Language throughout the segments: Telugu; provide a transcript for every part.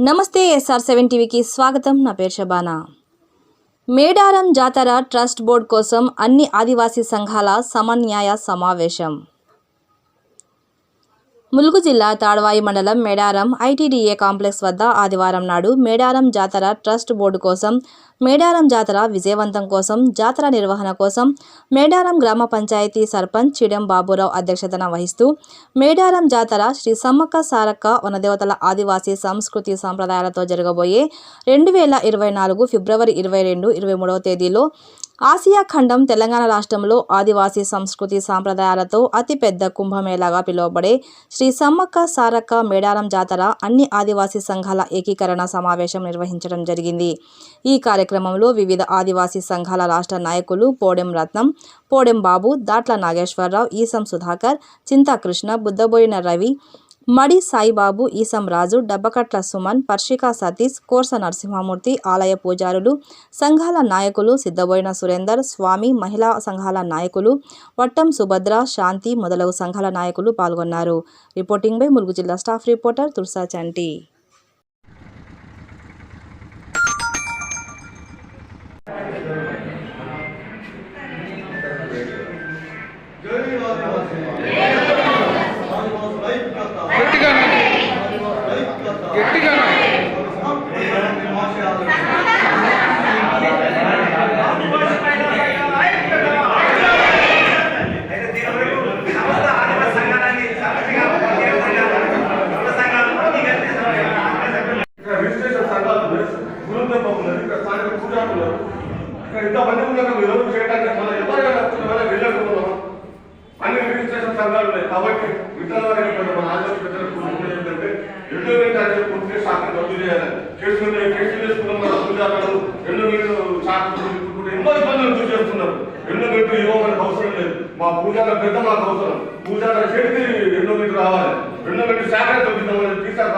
నమస్తే ఎస్ఆర్ సెవెన్ టీవీకి స్వాగతం. నా పేరు శబానా. మేడారం జాతర ట్రస్ట్ బోర్డు కోసం అన్ని ఆదివాసీ సంఘాల సమన్యాయ సమావేశం. ములుగు జిల్లా తాడవాయి మండలం మేడారం ఐటీడీఏ కాంప్లెక్స్ వద్ద ఆదివారం నాడు మేడారం జాతర ట్రస్ట్ బోర్డు కోసం మేడారం జాతర విజయవంతం కోసం జాతర నిర్వహణ కోసం మేడారం గ్రామ పంచాయతీ సర్పంచ్ చిడెం బాబురావు అధ్యక్షతన వహిస్తూ మేడారం జాతర శ్రీ సమ్మక్క సారక్క వనదేవతల ఆదివాసీ సంస్కృతి సాంప్రదాయాలతో జరగబోయే రెండు వేల ఇరవై నాలుగు ఫిబ్రవరి ఇరవై రెండు ఇరవై మూడవ తేదీలో ఆసియా ఖండం తెలంగాణ రాష్ట్రంలో ఆదివాసీ సంస్కృతి సాంప్రదాయాలతో అతిపెద్ద కుంభమేళాగా పిలువబడే శ్రీ సమ్మక్క సారక్క మేడారం జాతర అన్ని ఆదివాసీ సంఘాల ఏకీకరణ సమావేశం నిర్వహించడం జరిగింది. ఈ కార్యక్రమంలో వివిధ ఆదివాసీ సంఘాల రాష్ట్ర నాయకులు పోడెం రత్నం పోడెం బాబు దాట్ల నాగేశ్వరరావు ఈసం సుధాకర్ చింతాకృష్ణ బుద్ధబోయిన రవి మడి సాయిబాబు ఈసం రాజు డబ్బకట్ల సుమన్ పర్షికా సతీష్ కోర్స నరసింహమూర్తి ఆలయ పూజారులు సంఘాల నాయకులు సిద్ధబోయిన సురేందర్ స్వామి మహిళా సంఘాల నాయకులు వట్టం సుభద్ర శాంతి మొదలగు సంఘాల నాయకులు పాల్గొన్నారు. రిపోర్టింగ్ బై ములుగు జిల్లా స్టాఫ్ రిపోర్టర్ తుర్సా చంటి. గట్టిగా మంది ఉన్నాక మీరు చేయడానికి మనం ఎవరైనా వెళ్ళకపోతున్నాం అన్ని రిజిస్ట్రేషన్ సంఘాలు ఉన్నాయి. కాబట్టి విత్తనాలు మన ఆంధ్ర పెద్దలకు కూడా ఏంటంటే రద్దు చేయాలని కేసులు కేసులు వేసుకున్నాం మన పూజారులు ఎన్నో వేలు శాఖ ఎన్నో ఇబ్బందులు గురి చేస్తున్నారు? ఎన్నో మీటర్ ఇవ్వమని అవసరం లేదు. మా పూజాల పెద్ద మాకు అవసరం పూజాల చేతికి రెండో మీటర్ రావాలి. రెండో మీటర్ శాఖ తగ్గిద్దామని టీచర్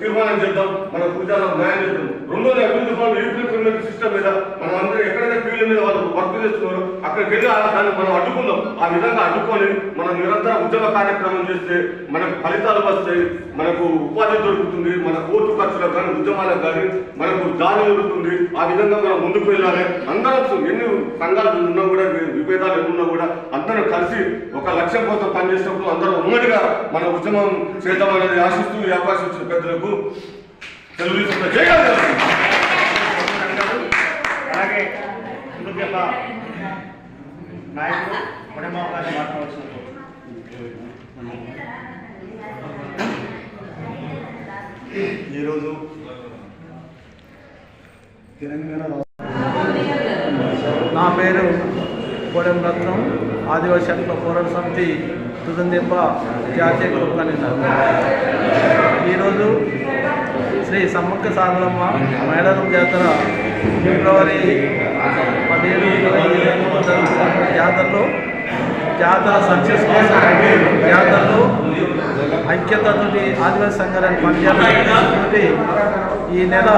తీర్మానం చేద్దాం. మన పూజాలకు న్యాయం చేద్దాం. రెండోది అభివృద్ధి పనులు యూపీ సిస్టమ్ మీద మనం అందరూ ఎక్కడైతే ఫీల్డ్ మీద వాళ్ళు వర్క్ చేస్తున్నారు అక్కడికి వెళ్ళి దాన్ని మనం అడ్డుకుందాం. ఆ విధంగా అడ్డుకొని మనం నిరంతర ఉద్యమ కార్యక్రమం చేస్తే మనకు ఫలితాలు వస్తాయి మనకు ఉపాధి దొరుకుతుంది మన కోర్టు ఖర్చులకు కానీ ఉద్యమాలకు కానీ మనకు దారి దొరుకుతుంది. ఆ విధంగా మనం ముందుకు వెళ్ళాలి. అందరం ఎన్ని సంఘాలు ఉన్నా కూడా విభేదాలు ఎన్ని ఉన్నా కూడా అందరం కలిసి ఒక లక్ష్యం కోసం పనిచేసినప్పుడు అందరం ఉమ్మడిగా మన ఉద్యమం చేద్దామనేది ఆశిస్తూ ఈ అవకాశం ఇచ్చిన పెద్దలకు తెలుగుదేశం అలాగే కృతజ్ఞత ఈరోజు తెలంగాణ నా పేరు కోడెం రత్నం ఆదివాసీ హక్కుల పోరాట సమితి తుదందెబ్బ జాతీయ గ్రూప్ ఈరోజు శ్రీ సమ్మక్క సారలమ్మ మేడారం జాతర ఫిబ్రవరి పదిహేడు ఇరవై ఇరవై జరుగుతున్న జాతరలో జాతర సక్సెస్ కోసం జాతరలో ఐక్యతతోటి ఆదివాసీ సంఘాలను పనిచేయాలని ఈ నెల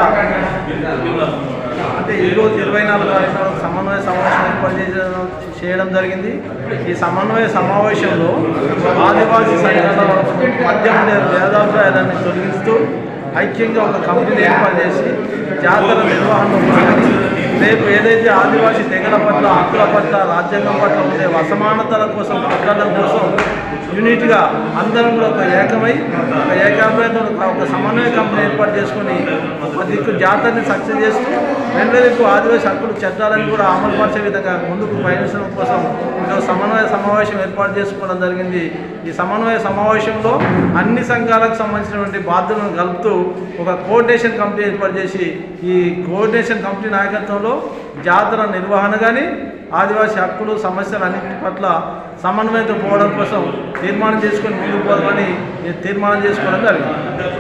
అంటే ఈరోజు ఇరవై నాలుగు తారీఖున సమన్వయ సమావేశం ఏర్పాటు చేయడం చేయడం జరిగింది. ఈ సమన్వయ సమావేశంలో ఆదివాసీ సంఘాల మద్యం భేదాభిప్రాయాలను తొలగిస్తూ ఐక్యంగా ఒక కమిటీని ఏర్పాటు చేసి జాతర నిర్వహణ రేపు ఏదైతే ఆదివాసీ తెగల పట్ల హక్కుల పట్ల రాజ్యాంగం పట్ల ఉండే అసమానతల కోసం కొట్లాడడం కోసం యూనిట్గా అందరం కూడా ఒక ఏకమై ఒక ఏకాభిప్రాయంతో ఒక- సమన్వయ కంపెనీ ఏర్పాటు చేసుకొని ఒక దిక్కు జాతరని సక్సెస్ చేస్తూ రెండో దిక్కు ఆదివాసీ హక్కులు చట్టాలను కూడా అమలు పరిచే విధంగా ముందుకు పయనించడం కోసం సమన్వయ సమావేశం ఏర్పాటు చేసుకోవడం జరిగింది. ఈ సమన్వయ సమావేశంలో అన్ని సంఘాలకు సంబంధించినటువంటి బాధ్యతలను కలుపుతూ ఒక కోఆర్డినేషన్ కమిటీ ఏర్పాటు చేసి ఈ కోఆర్డినేషన్ కమిటీ నాయకత్వంలో జాతర నిర్వహణ కానీ ఆదివాసీ హక్కులు సమస్యలు అన్నింటి పట్ల సమన్వయంతో పోవడం కోసం తీర్మానం చేసుకొని ముందుకు పోదామని తీర్మానం చేసుకోవడం జరిగింది.